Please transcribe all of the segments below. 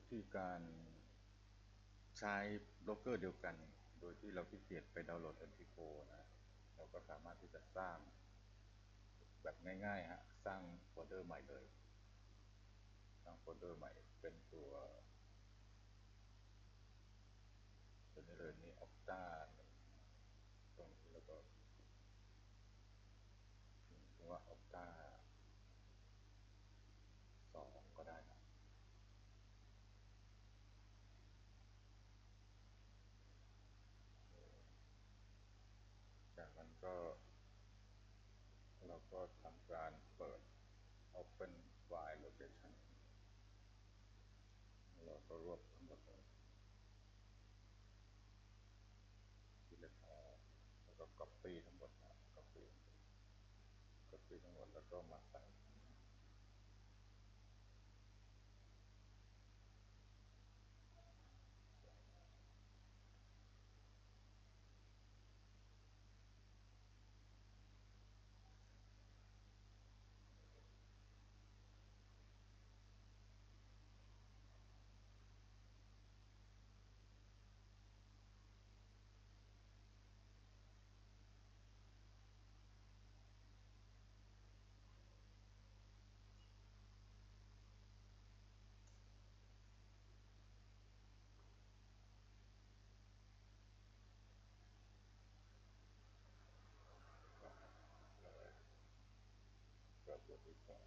วิธีการใช้บล็อกเกอร์เดียวกัน โดยที่เราที่เกียจไปดาวน์โหลด MP4 นะ เราก็สามารถที่จะสร้างแบบง่ายๆฮะ สร้างโฟลเดอร์ใหม่เลย สร้างโฟลเดอร์ใหม่เป็นตัวตัวนี้เลยนี่ Octa ตรงนี้แล้วก็ว่า Octa สองก็ได้นะจากนั้นก็ เรา ก็ทำการเปิด Open File Location เราก็รวบทั้งหมดเลยทีละพอแล้วก็ Copy ทั้งหมดนะ Copy Copy ทั้งหมดแล้วก็มาใส่ เปิดตัวที่สอง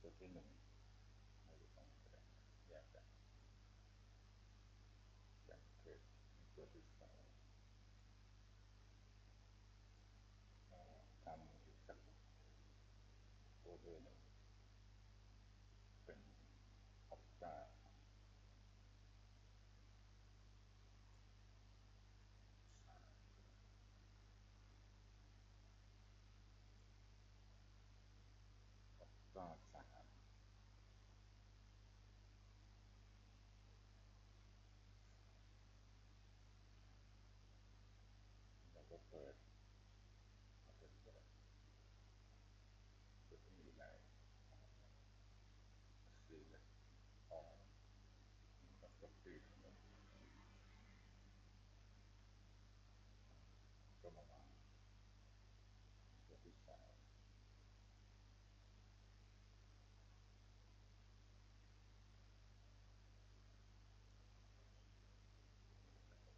ตัวที่หนึ่งไม่รู้ต้องแสดงแยกกันแยกเทปตัวที่สองทำอีกสักโฟลเดอร์หนึ่งเป็น Octa Octa สาม เราก็เปิดเราจะเปิดตัวที่อยู่ใน Select All แล้วก็ Copy ทั้งหมดก็มาวางตัวที่สาม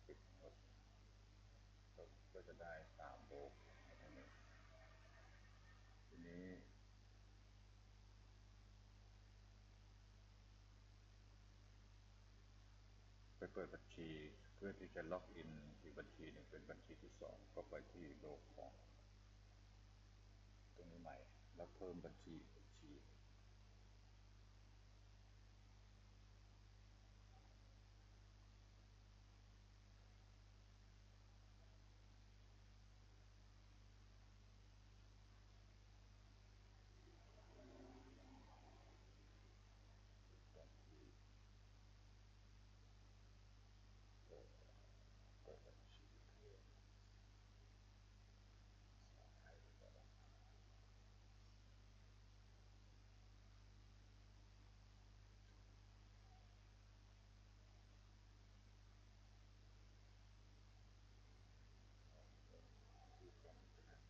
ปิดทั้งหมดก็ก็จะได้สามโบกอันนี้ที นี้ไปเปิดบัญชีเพื่อที่จะล็อกอินอีกบัญชีหนึ่งเป็นบัญชีที่สองก็ไปที่โลกของ ตรงนี้ใหม่ แล้วเพิ่มบัญชีอีกบัญชีบัญชีเปิดเปิดบัญชีเพื่อสายให้ก่อนที่สำคัญ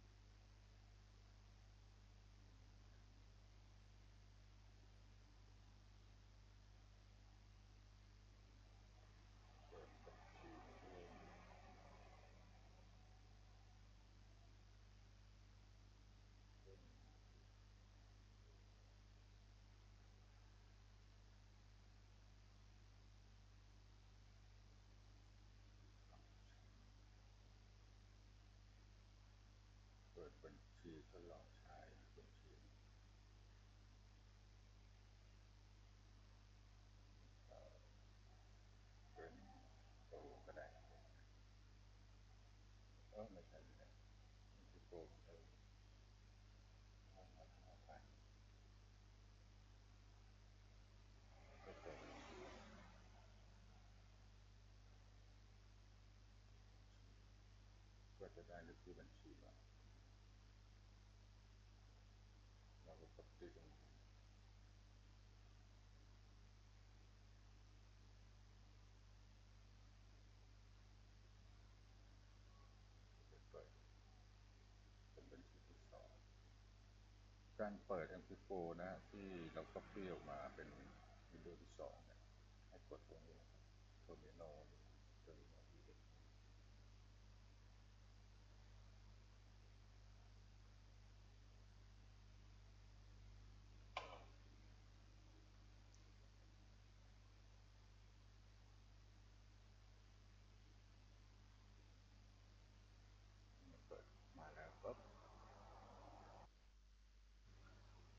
เปิดบัญชีเพื่อเพิ่มเปิ ดบัญชีทดลองใช้บัญชีเอ่อเป็นโปรก็ได้เออไม่ใช่ไม่ใช่บัญชีโปรเออห้าพันห้าพันก็เปิดบัญชีก็จะได้เลขที่บัญชี Verpflegung การเปิด MP4 นะที่เราก็เปรี้ยวมาเป็นวิดีโอที่สองเนี่ยให้กดตรงนี้ตัวเมนู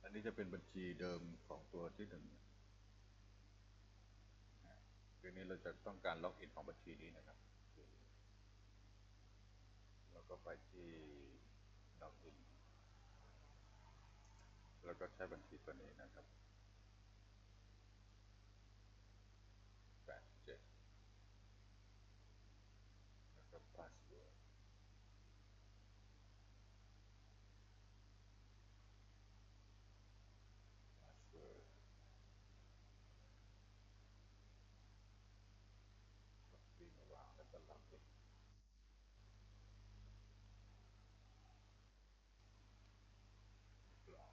อันนี้จะเป็นบัญชีเดิมของตัวที่หนึ่งทีนี้เราจะต้องการล็อกอินของบัญชีนี้นะครับ แล้วก็ไปที่ล็อกอิน แล้วก็ใช้บัญชีตัวนี้นะครับแปดเจ็ดแล้วก็ password password ก็ปีมาวางแล้วก็ล็อกอินเรียบร้อย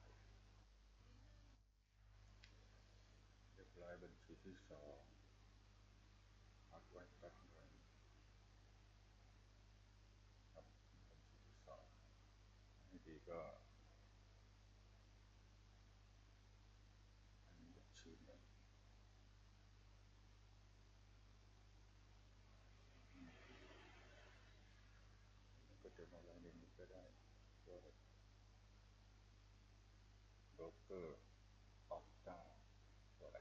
เรียบร้อยบัญชี ที่สองพักไว้แป๊บหนึ่งครับบัญชีที่สองให้ดีก็ อันนี้บัญชีหนึ่งก็จะมาไว้ในนี้ก็ได้ก็โบรกเกอร์ออกตาตัวอะไร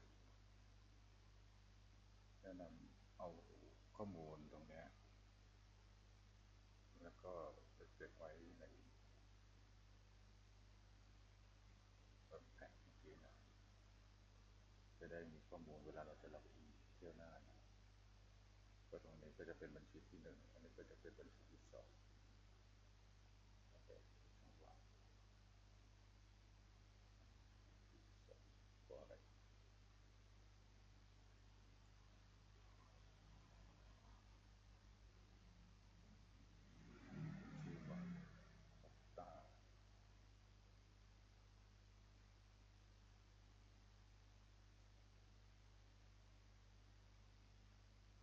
แนะนำเอาข้อมูลตรงเนี้ยแล้วก็ไปเก็บไว้ในต้นแผ่นเมื่อกี้นะ จะได้มีข้อมูลเวลาเราจะลับเที่ยวหน้านะก็ตรงนี้ก็จะเป็นบัญชีที่หนึ่งอันนี้ก็จะเป็นบัญชีที่สองโอเคช่องว่างสองตัวอะไรชื่อว่าออกตา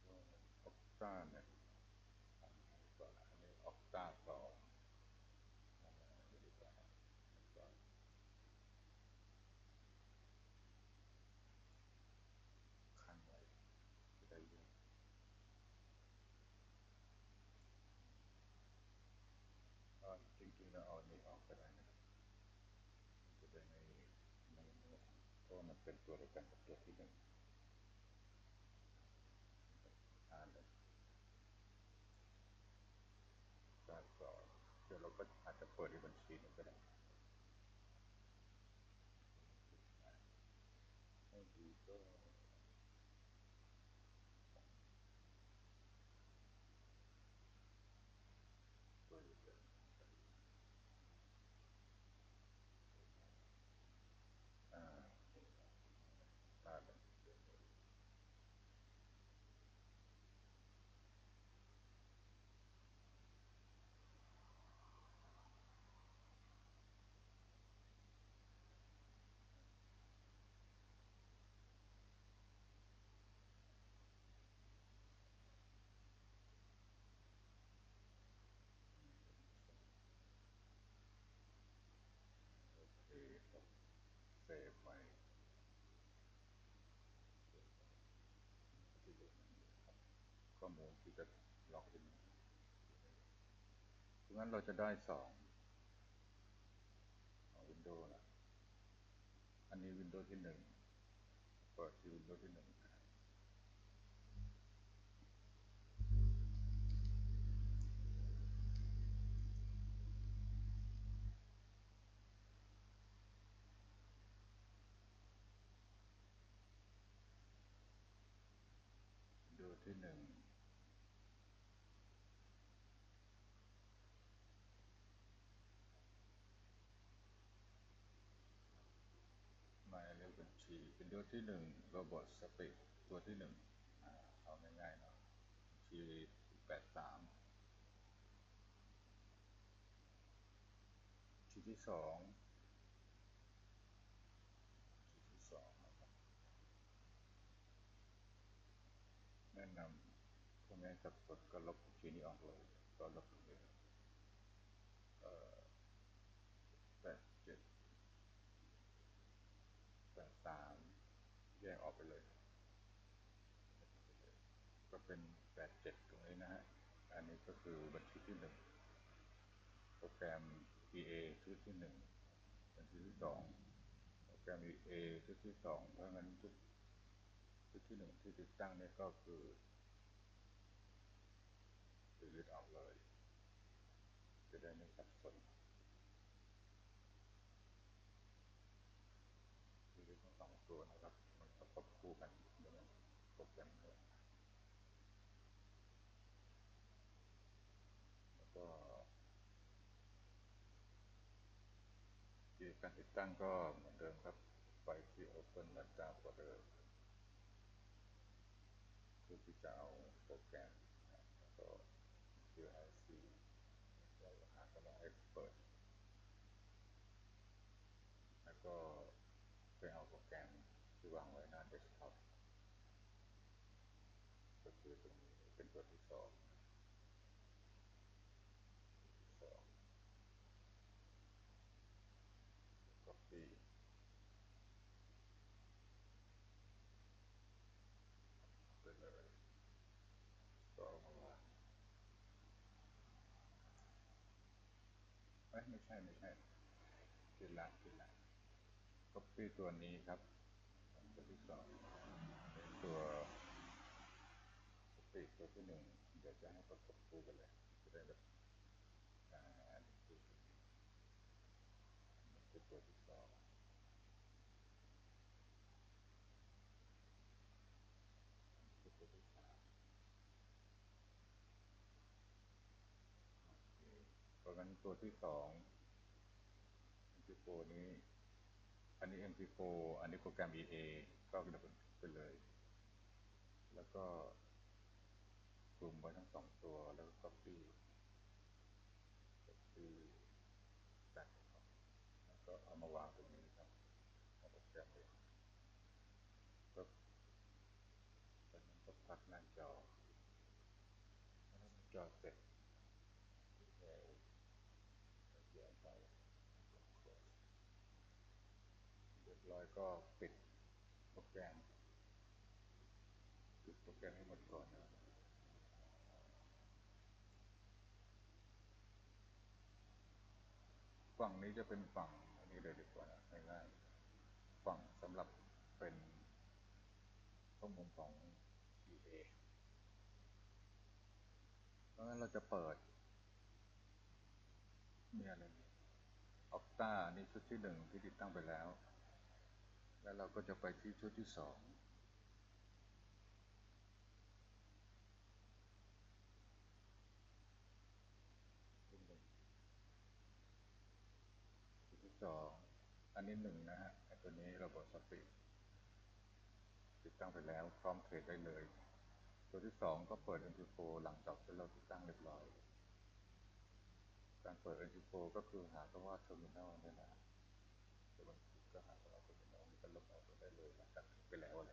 ออก ตาเนี่ยอันนี้ก่อนอันนี้ออกตาสองอันนี้ดีกว่าก็คันไว้จะได้ยินก็จริงๆเราเอานนี้ออกก็ได้นะครับมันจะได้ไม่ไม่เพราะมันเป็นตัวเดียวกันกับตัวที่หนึ่งอ่านเลย การสอนเดี๋ยวเราก็ อาจจะเปิดในบัญชีหนึงก็ได้ไม่ดีก็เปิดเป็นอ่าตาเป็นโอเคครับเซฟไว้ที่ดูนะครับ ข้อมูลที่จะล็อกอินเพราะงั้นเราจะได้สองวินโดว์นะอันนี้วินโดว์ที่หนึ่งเปิดที่วินโดว์ที่หนึ่งดูที่หนึ่ง ยศที่หนึ่งโรบอทสปิตัวที่หนึ่งเอาง่ายๆเนาะชีแปดสามชีดที่สองชีดที่สองนะครับแนะนำพวกนี้จะกดก็ลบชีนนี้ออกเลยก็ลบเลย เลย ก็เป็นแปดเจ็ดตรงนี้นะฮะ อันนี้ก็คือบัญชีที่หนึ่งโปรแกรม EA ชุดที่หนึ่งบัญชีที่สองโปรแกรม EA ชุดที่สองเพราะงั้นชุดชุดที่หนึ่งที่ติดตั้งนี่ก็คือดีลิทออกเลย จะได้ไม่สับสนดีลิททั้งสองตัวนะครับ มันประกอบคู่กันเดี๋ยวมันโปรแกรมเนี่ยแล้วก็ที่ การติดตั้งก็เหมือนเดิมครับ ไปที่ Open Data Folder เพื่อที่จะเอาโปรแกรมแล้วก็ UIC เราหาคำว่า Expert แล้วก็ไปเอาโปรแกรมที่วางไว้หน้าเดสก์ท็อปก็คือตรงนี้เป็นตัวที่สองที่สอง copy ไปเลยก็เอามาวางเอ้ย ไม่ใช่ไม่ใช่ทีหลังทีหลัง copy ตัวนี้ครับตัวที่สองเป็นตัวสปีดตัวที่หนึ่งเดี๋ยวจะให้ประกบคู่กันเลย จะได้แบบอ่านตัวที่สองอันนี้คือตัวที่สามโอเคั้นตัวที่สองอีพีโฟนี้ อันนี้อีพีโฟอันนี้โปรแกรม EA ก็กระโดดไปเลย แล้วก็กลุ่มไว้ทั้งสองตัวแล้วก็ copy copy ตัดอแล้วก็เอามาวางตรงนี้ครับเอาโปรแกรมเองก็ตอนนั้นก็พักหน้าจอพักหน้าจอเสร็จแย่แย่ไปเร้อยก็ปิดโปรแกรมปิดโปรแกรมให้หมดก่อนนะฝั่งนี้จะเป็นฝั่งอันนี้เลยดีกว่านะง่ายๆฝั่งสำหรับเป็นข้อมูลของ EA เพราะงั้นเราจะเปิดเนี่ยเลยออกต้านี่ชุดที่หนึ่งที่ติดตั้งไปแล้ว แล้วเราก็จะไปที่ชุดที่สองชุดที่สองอันนี้หนึ่งนะฮะตัวนี้ระบบสปีดติดตั้งไปแล้วพร้อมเทรดได้เลย ตัวที่สองก็เปิด MP4 หลังจากที่เราติดตั้งเรียบร้อย การเปิด MP4 ก็คือหาคำว่า terminal เนี่ยนะแต่บางทีก็หาคำว่า terminal นี่ก็ลบออกไปได้เลยหลังจากคลิกไปแล้วอะไร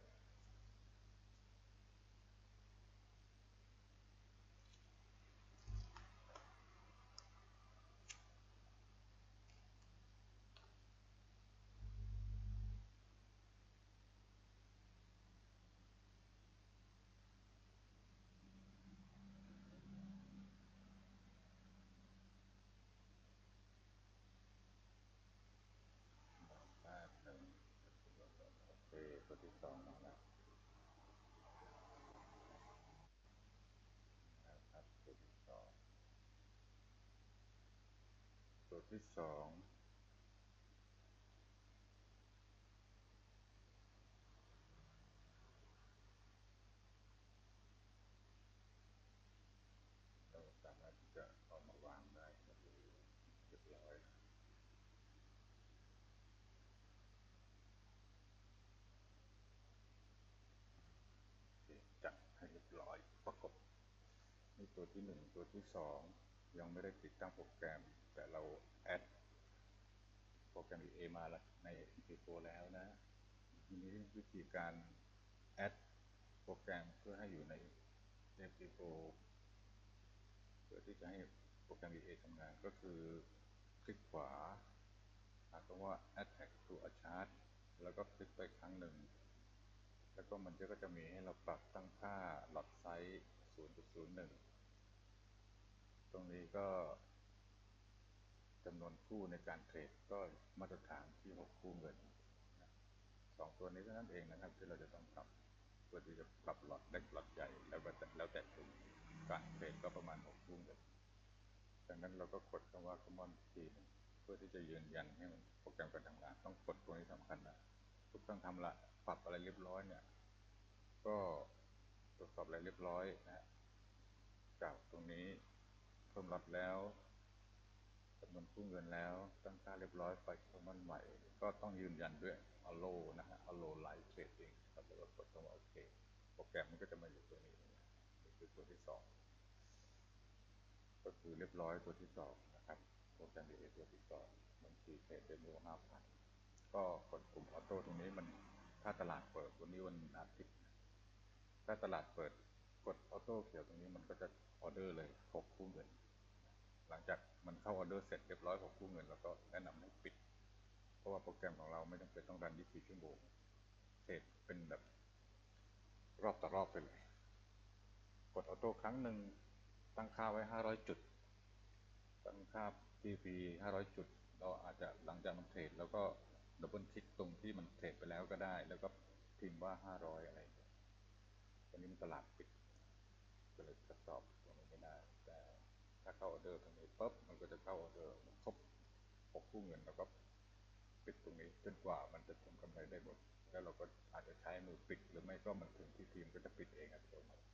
แป๊บหนึ่งโอเคตัว ที่สองมาแล้วนะครับตัวที่สองตัวที่สองเราสามารถที่จะเอามาวางได้ก็คือเรียบร้อยโอเคจัดให้เรียบร้อยประกบ นี่ตัวที่หนึ่งตัวที่สองยังไม่ได้ติดตั้งโปรแกรม แต่เราแอดโปรแกรม EA มาแล้วใน MP4 แล้วนะทีนี้วิธีการแอดโปรแกรมเพื่อให้อยู่ใน FT4 เพื่อที่จะให้โปรแกรม VA ทำงานก็คือคลิกขวาหาคำว่า Attack to a chart แล้วก็คลิกไปครั้งหนึ่ง แล้วก็มันก็จะมีให้เราปรับตั้งค่า lot size 0.01 ตรงนี้ก็จำนวนคู่ในการเทรดก็มาตรฐานที่6คู่เงินสองตัวนี้เท่านั้นเองนะครับ ที่เราจะต้องทำเพื่อที่จะปรับหลอดเล็กหลอดใหญ่แล้วแต่แล้วแต่กลุ่มการเทรดก็ประมาณ6คู่เงินดังนั้นเราก็กดคำว่า common ทีเพื่อที่จะยืนยันให้มันโปรแกรมการทำงานต้องกดตัวนี้สำคัญนะทุกครั้งทำละปรับอะไรเรียบร้อยเนี่ย ก็ตรวจสอบอะไรเรียบร้อยนะจากตรงนี้ มรับแล้วจำนวนคู่เงินแล้วตั้งค่าเรียบร้อยไปคอมมันใหม่ ก็ต้องยืนยันด้วย allow นะฮะ allow live trading ครับแล้วก็กดคำว่าโอเค โปรแกรมมันก็จะมาอยู่ตัวนี้นี่คือตัวที่สองก็คือเรียบร้อยตัวที่สองนะครับโปรแกรม VA ตัวที่สองบัญชีเทรดเดโมห้าพันก็กดปุ่มออโต้ตรงนี้มันถ้าตลาดเปิดวันนี้วันอาทิตย์ถ้าตลาดเปิดกดออโต้เขียวตรงนี้มันก็จะออเดอร์เลยหกคู่เงิน หลังจากมันเข้าออเดอร์เสร็จเรียบร้อยหกคู่เงินแล้วก็แนะนำให้ปิด เพราะว่าโปรแกรมของเราไม่จำเป็นต้องรัน 24 ชั่วโมงเทรดเป็นแบบ รอบต่อรอบไปเลย กดออโต้ครั้งหนึ่งตั้งค่าไว้ 500 จุด ตั้งค่า TP 500 จุด เราอาจจะหลังจากมันเทรดแล้วก็ดับเบิลคลิกตรงที่มันเทรดไปแล้วก็ได้ แล้วก็พิมพ์ว่า 500 อะไรตอนนี้มันตลาดปิดก็เลยทดสอบตรงนี้ไม่ได้ ถ้าเข้าออเดอร์ตรงนี้ปุ๊บมันก็จะเข้าออเดอร์ครบหกคู่เงินแล้วก็ปิดตรงนี้จนกว่ามันจะทำกำไรได้หมดแล้วเราก็อาจจะใช้มือปิดหรือไม่ก็มันถึงที่ทีมก็จะปิดเองอัตโนมัติ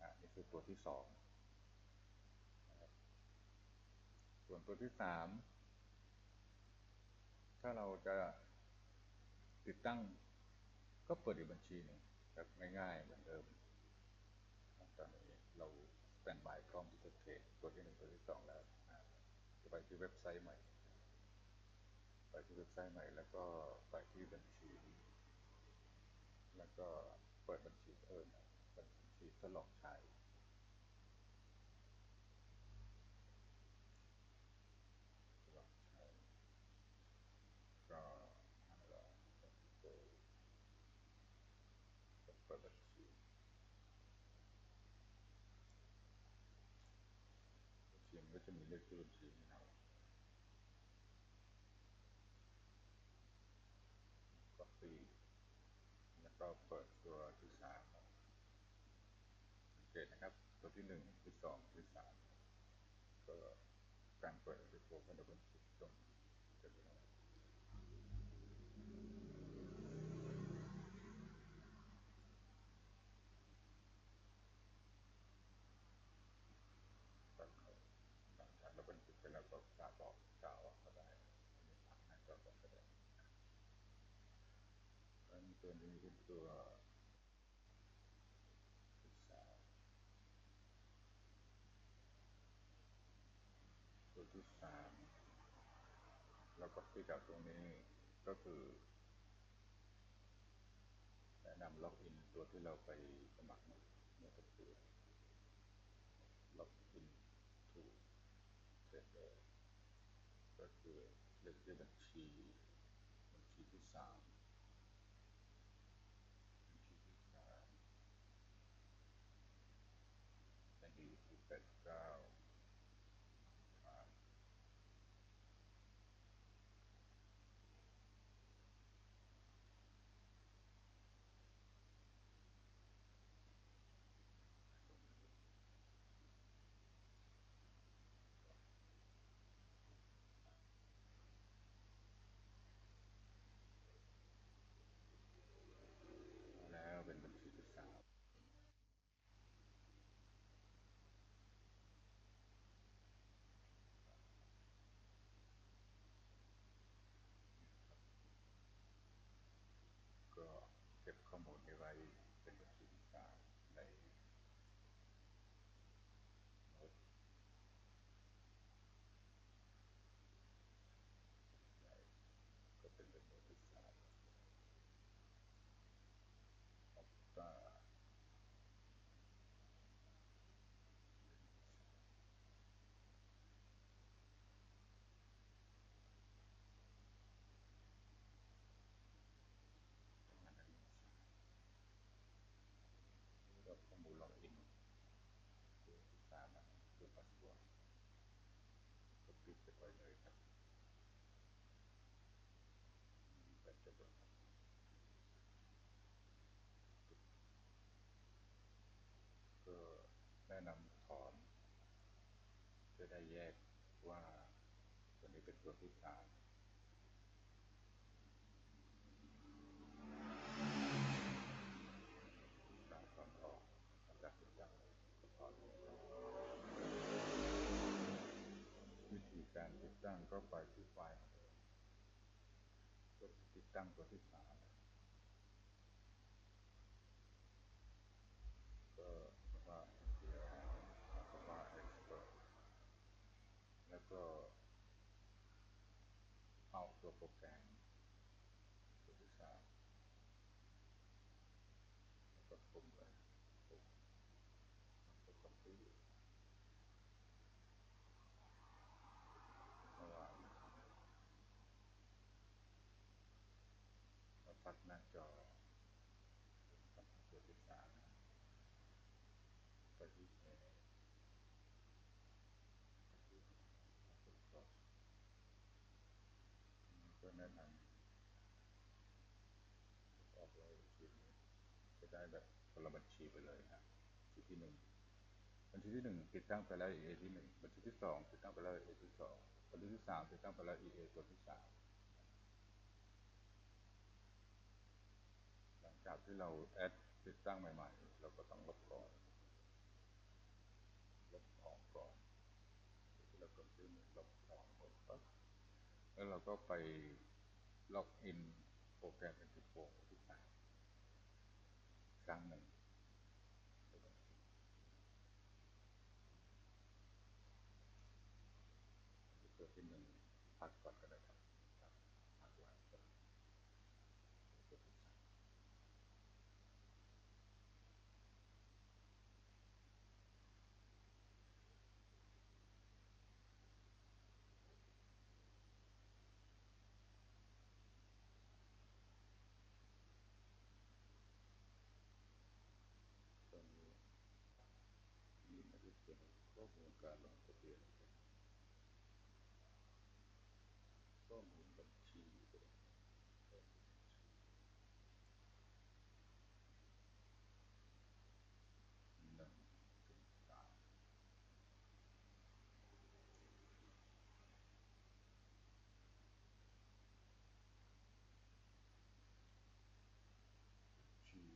อ่านี่คือตัวที่สองส่วนตัวที่สามถ้าเราจะติดตั้งก็เปิดอีกบัญชีหนึ่งแบบง่ายๆเหมือนเดิมตอนนี้เรา ตนบายพร้อมที่จะเทรดตัวที่หนึ่งตัวที่สองแล้วจะไปที่เว็บไซต์ใหม่ ไปที่เว็บไซต์ใหม่ แล้วก็ไปที่บัญชี แล้วก็เปิดบัญชีเพิ่มบัญชีทดลองใช้ทดลองใช้ก็เราเปิดเปิดบัญชีบัญ ชีมันก็จะมีเลขที่บัญชีให้เราก็ปีแล้วก็เปิดตัวที่สามสังเกตนะครับ ตัวที่หนึ่งที่สองที่สามก็การเปิดเป็นตัวก็ดับเบิลคลิกตรงจะเป็นก็เขาหลังจากดับเบิลคลิกไปแล้วก็กาบอกกาออกก็ได้อันนี้ผ่านหน้าจอก่อนก็ได้อัน ตัวนี้เป็นตัวที่สามตัวที่สามเราก็คลิกจากตรงนี้ก็คือแนะนำล็อกอินตัวที่เราไปสมัครเมื่อสักครู่ล็อกอินถูกเสร็จเลยก็คือเลขที่บัญชีบัญชีที่สาม ตัวที่สามสามก่อนออกมาจากติดตั้งถอดวิธีการติดตั้งก็ไปที่ไฟล์ก็ติดตั้งตัวที่สามก็ว่า SPL แล้วก็ว่า Expert แล้วก็ เอาตัวโปรแกรมตัวที่สามแล้วก็ปุ่มเลยปุ่มแล้วก็ copy ระหว่างเราพักหน้าจอกับตัวที่สามไปที่เอไปที่ตัวครอสก็ แนะนำออกเลยทีนี้จะได้แบบคนละบัญชีไปเลยนะบัญชีที่หนึ่งบัญชีที่หนึ่งติดตั้งไปแล้ว EA ที่หนึ่งบัญชีที่สองติดตั้งไปแล้ว EA ที่สองบัญชีที่สามติดตั้งไปแล้ว EA ตัวที่สามหลังจากที่เราแอดติดตั้งใหม่ ๆ เราก็ต้องลบก่อนลบออกก่อนที่เรากดที่ลบออกหมดปั๊บแล้วเราก็ไป ล็อกอินโปรแกรม Expo ที่สามครั้งหนึ่งตัวที่หนึ่งพักก่อนก็ได้ครับครับพักไว้ก่อนตัวที่สามตัวนี้มีไม่ได้เขียน ข้อมูลการลงทะเบียนข้อมูลบัญชีตัวข้อมูลบัญชีหนึ่งถึงสามชื่อ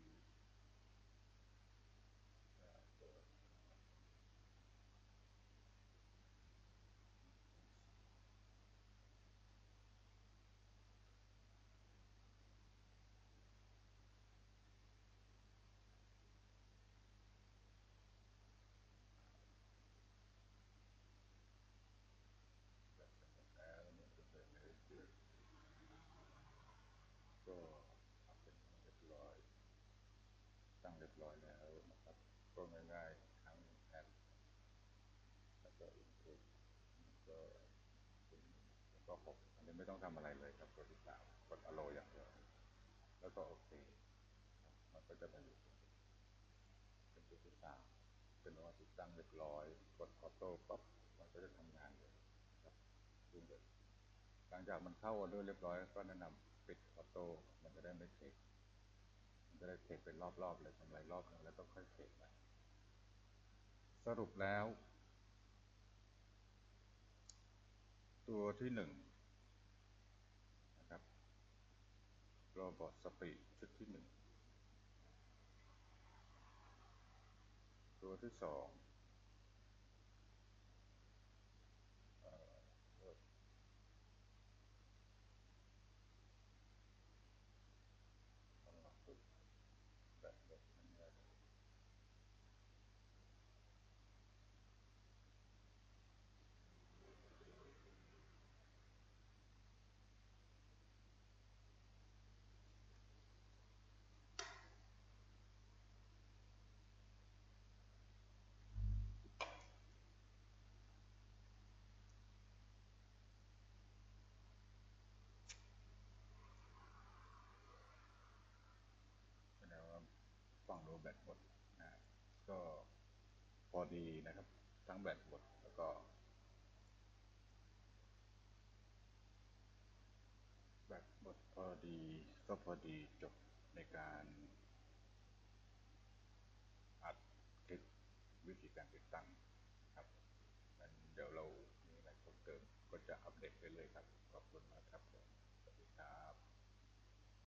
อ่าตัว แบบเสร็จแล้วเนี่ยจะเป็นในเดือนก็ทำเป็นเรียบร้อย ตั้งเรียบร้อยแล้วนะครับ ก็ง่ายๆทั้งแอดแล้วก็อินพุตแล้วก็เป็นแล้ว ไม่ต้องทำอะไรเลยครับตัวที่สามกดอโลอย่างเดียวแล้วก็โอเค มันก็จะมาอยู่ตรงนี้เป็นตัวที่สามเป็นว่าติดตั้งเรียบร้อย กดออโต้ปั๊บมันก็จะทำงานเลยครับดูเลยหลังจากมันเข้าออเดอร์เรียบร้อยก็แนะนำปิดออโต้มันจะได้ไม่เทคมันจะได้เทคเป็นรอบๆเลยทำหลายรอบนึงแล้วก็ค่อยเทคไปสรุปแล้ว ตัวที่หนึ่งนะครับ โรบอทสปีดชุดที่หนึ่งตัวที่สองเอ่อเอ่อต้องมาฝึกแบบแบบนั้นเลย แสดงว่าฟังดู แบตหมดนะก็พอดีนะครับ ทั้งแบตหมดแล้วก็แบตหมดพอดีก็พอดีจบในการอัดคลิปวิธีการติดตั้งครับงั้นเดี๋ยวเรามีอะไรเพิ่มเติมก็จะอัปเดตไปเลยครับ ขอบคุณมากครับ